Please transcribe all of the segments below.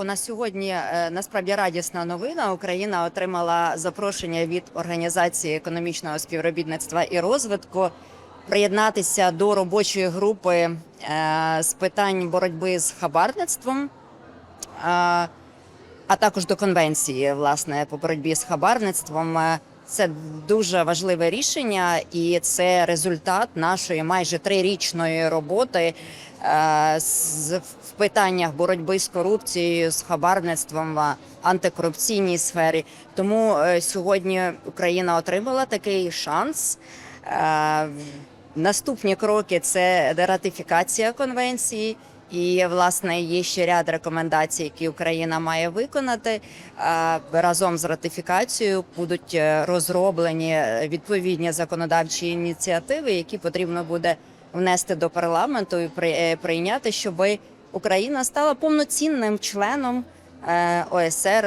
У нас сьогодні е, насправді радісна новина. Україна отримала запрошення від організації економічного співробітництва і розвитку приєднатися до робочої групи е, з питань боротьби з хабарництвом. е, а також до конвенції власне по боротьбі з хабарництвом. Це дуже важливе рішення, і це результат нашої майже трирічної роботи е, в питаннях боротьби з корупцією, з хабарництвом в антикорупційній сфері. Тому е, сьогодні Україна отримала такий шанс. Е, Наступні кроки це дератифікація конвенції. І власне є ще ряд рекомендацій, які Україна має виконати. Разом з ратифікацією будуть е, розроблені е, відповідні законодавчі ініціативи, які потрібно буде внести до парламенту і е, прийняти, щоб Україна стала повноцінним членом ОСР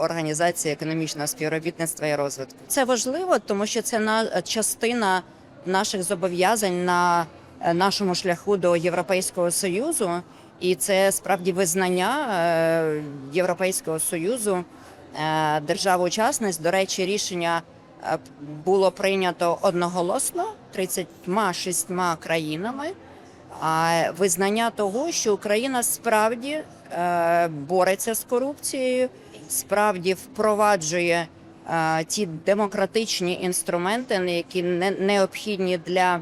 Організації економічного співробітництва і розвитку. Це важливо, тому що це на частина наших зобов'язань на нашому шляху до Європейського союзу, і це справді визнання е, Європейського союзу е, держав-учасниць. До речі, рішення е, було прийнято одноголосно 36 країнами. А визнання того, що Україна справді е, бореться з корупцією, справді впроваджує е, ті демократичні інструменти, які не, необхідні для е,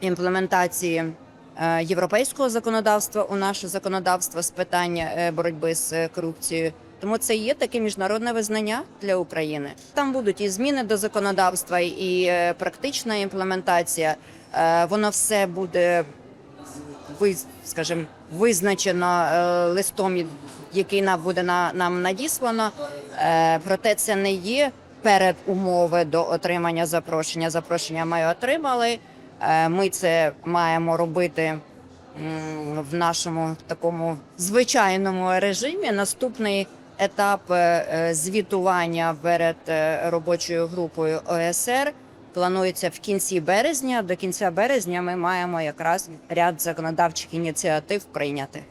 імплементації е, європейського законодавства у наше законодавство з питання е, боротьби з е, корупцією. Тому це є таке міжнародне визнання для України. Там будуть і зміни до законодавства, і практична імплементація. Воно все буде скажімо, визначено листом, який нам буде на нам надіслано. Проте це не є передумови до отримання запрошення. Запрошення ми отримали. Е, Ми це маємо робити в нашому такому звичайному режимі. Наступний етап е, е, звітування перед робочою групою ОСР планується в кінці березня. До кінця березня ми маємо якраз ряд законодавчих ініціатив прийняти.